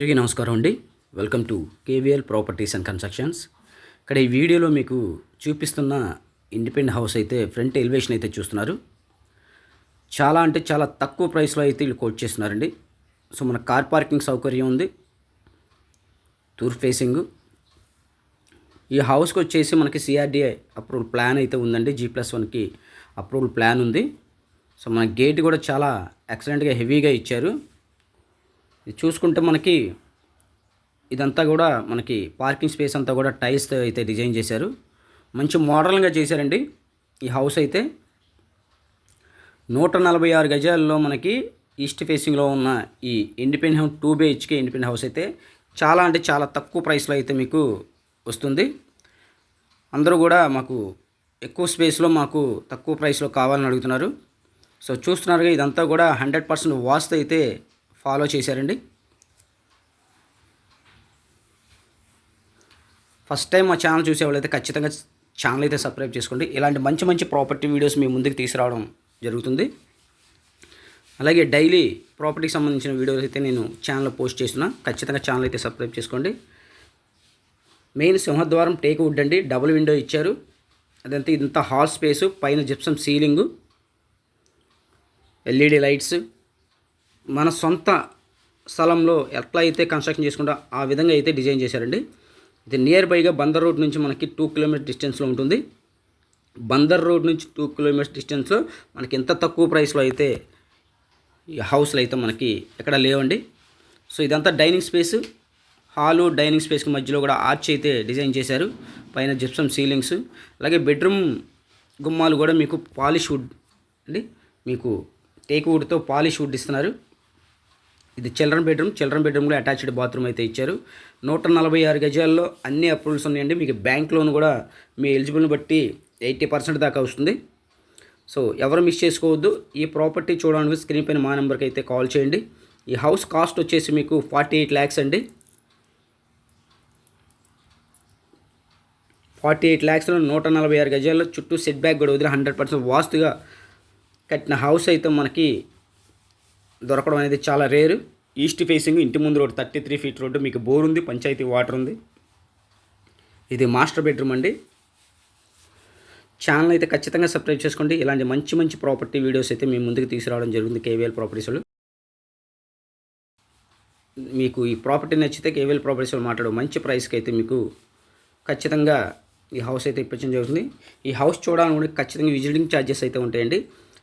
అందరికీ నమస్కారం అండి. Welcome to KVL properties and constructions. ఇక్కడ ఈ వీడియోలో మీకు చూపిస్తున్న ఇండిపెండెంట్ హౌస్ అయితే ఫ్రంట్ ఎలివేషన్ అయితే చూస్తున్నారు. చాలా అంటే చాలా తక్కువ ప్రైస్లో అయితే వీళ్ళు కోట్ చేస్తున్నారండి. సో మన కార్ పార్కింగ్ సౌకర్యం ఉంది. టూర్ ఫేసింగ్. ఈ హౌస్కి వచ్చేసి మనకి సిఆర్డిఏ అప్రూవల్ ప్లాన్ అయితే ఉందండి. జీ ప్లస్ వన్కి అప్రూవల్ ప్లాన్ ఉంది. సో మన గేట్ కూడా చాలా ఎక్సలెంట్గా హెవీగా ఇచ్చారు. ఇది చూసుకుంటే మనకి ఇదంతా కూడా మనకి పార్కింగ్ స్పేస్ అంతా కూడా టైల్స్ అయితే డిజైన్ చేశారు. మంచి మోడల్గా చేశారండి. ఈ హౌస్ అయితే నూట నలభై ఆరు గజాల్లో మనకి ఈస్ట్ ఫేసింగ్లో ఉన్న ఈ independent house two BHK independent house అయితే చాలా అంటే చాలా తక్కువ ప్రైస్లో అయితే మీకు వస్తుంది. అందరూ కూడా మాకు ఎక్కువ స్పేస్లో మాకు తక్కువ ప్రైస్లో కావాలని అడుగుతున్నారు. సో చూస్తున్నారుగా ఇదంతా కూడా హండ్రెడ్ పర్సెంట్ వాస్తు అయితే ఫాలో చేశారండి. ఫస్ట్ టైం మా ఛానల్ చూసే వాళ్ళైతే ఖచ్చితంగా ఛానల్ అయితే సబ్స్క్రైబ్ చేసుకోండి. ఇలాంటి మంచి మంచి ప్రాపర్టీ వీడియోస్ మీ ముందుకు తీసుకురావడం జరుగుతుంది. అలాగే డైలీ ప్రాపర్టీకి సంబంధించిన వీడియోస్ అయితే నేను ఛానల్లో పోస్ట్ చేస్తున్నా. ఖచ్చితంగా ఛానల్ అయితే సబ్స్క్రైబ్ చేసుకోండి. మెయిన్ సింహద్వారం టేక్ వుడ్ అండి. డబుల్ విండో ఇచ్చారు. అదంతా ఇంత హాల్ స్పేసు పైన జిప్సం సీలింగు ఎల్ఈడి లైట్స్ మన సొంత స్థలంలో ఎట్లా అయితే కన్స్ట్రక్షన్ చేసుకుంటా ఆ విధంగా అయితే డిజైన్ చేశారండి. ఇది నియర్ బైగా బందర్ రోడ్ నుంచి మనకి టూ కిలోమీటర్ డిస్టెన్స్లో ఉంటుంది. బందర్ రోడ్ నుంచి టూ కిలోమీటర్స్ డిస్టెన్స్లో మనకి ఎంత తక్కువ ప్రైస్లో అయితే ఈ హౌస్లు అయితే మనకి ఎక్కడ లేవండి. సో ఇదంతా డైనింగ్ స్పేస్ హాలు డైనింగ్ స్పేస్కి మధ్యలో కూడా ఆర్చ్ అయితే డిజైన్ చేశారు. పైన జిప్సమ్ సీలింగ్స్ అలాగే బెడ్రూమ్ గుమ్మాలు కూడా మీకు పాలిష్ వుడ్ అండి. మీకు టేక్ వుడ్తో పాలిష్ వుడ్ ఇస్తున్నారు. ఇది చిల్డ్రన్ బెడ్రూమ్. చిల్డ్రన్ బెడ్రూమ్లో అటాచ్డ్ బాత్రూమ్ అయితే ఇచ్చారు. నూట నలభై ఆరు గజాల్లో అన్ని అప్రూవల్స్ ఉన్నాయండి. మీకు బ్యాంక్ లోన్ కూడా మీ ఎలిజిబుల్ని బట్టి ఎయిటీ పర్సెంట్ దాకా వస్తుంది. సో ఎవరు మిస్ చేసుకోవద్దు. ఈ ప్రాపర్టీ చూడడానికి స్క్రీన్ పైన మా నెంబర్కి అయితే కాల్ చేయండి. ఈ హౌస్ కాస్ట్ వచ్చేసి మీకు ఫార్టీ ఎయిట్ ల్యాక్స్ అండి. ఫార్టీ ఎయిట్ ల్యాక్స్లో నూట నలభై ఆరు గజాల్లో చుట్టూ సెట్ బ్యాక్ కూడా వదిలి హండ్రెడ్ పర్సెంట్ వాస్తుగా కట్టిన హౌస్ అయితే మనకి దొరకడం అనేది చాలా రేరు. ఈస్ట్ ఫేసింగ్ ఇంటి ముందు road thirty three feet road మీకు బోర్ ఉంది పంచాయతీ వాటర్ ఉంది. ఇది మాస్టర్ బెడ్రూమ్ అండి. ఛానల్ అయితే ఖచ్చితంగా సబ్స్క్రైబ్ చేసుకోండి. ఇలాంటి మంచి మంచి ప్రాపర్టీ వీడియోస్ అయితే మీ ముందుకు తీసుకురావడం జరుగుతుంది కేవీఎల్ ప్రాపర్టీస్లో మీకు ఈ ప్రాపర్టీ నచ్చితే కేవీఎల్ ప్రాపర్టీస్లో మాట్లాడు మంచి ప్రైస్కి అయితే మీకు ఖచ్చితంగా ఈ హౌస్ అయితే ఇప్పించడం జరుగుతుంది. ఈ హౌస్ చూడాలనుకుంటే ఖచ్చితంగా విజిటింగ్ ఛార్జెస్ అయితే ఉంటాయండి.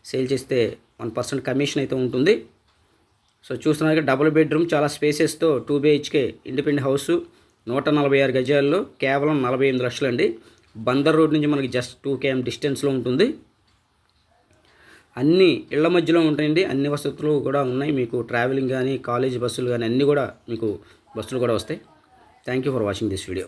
సేల్ చేస్తే వన్ పర్సెంట్ కమిషన్ అయితే ఉంటుంది. సో చూస్తున్నారు డబుల్ బెడ్రూమ్ చాలా స్పేసెస్తో టూ బిహెచ్కే ఇండిపెండెంట్ హౌస్ నూట నలభై ఆరు గజాల్లో కేవలం నలభై ఎనిమిది లక్షలు అండి బందర్ రోడ్ నుంచి మనకి జస్ట్ టూ కేఎం డిస్టెన్స్లో ఉంటుంది. అన్ని ఇళ్ళ మధ్యలో ఉంటాయండి. అన్ని వసతులు కూడా ఉన్నాయి. మీకు ట్రావెలింగ్ కానీ కాలేజ్ బస్సులు కానీ అన్నీ కూడా మీకు బస్సులు కూడా వస్తాయి. Thank you for watching this video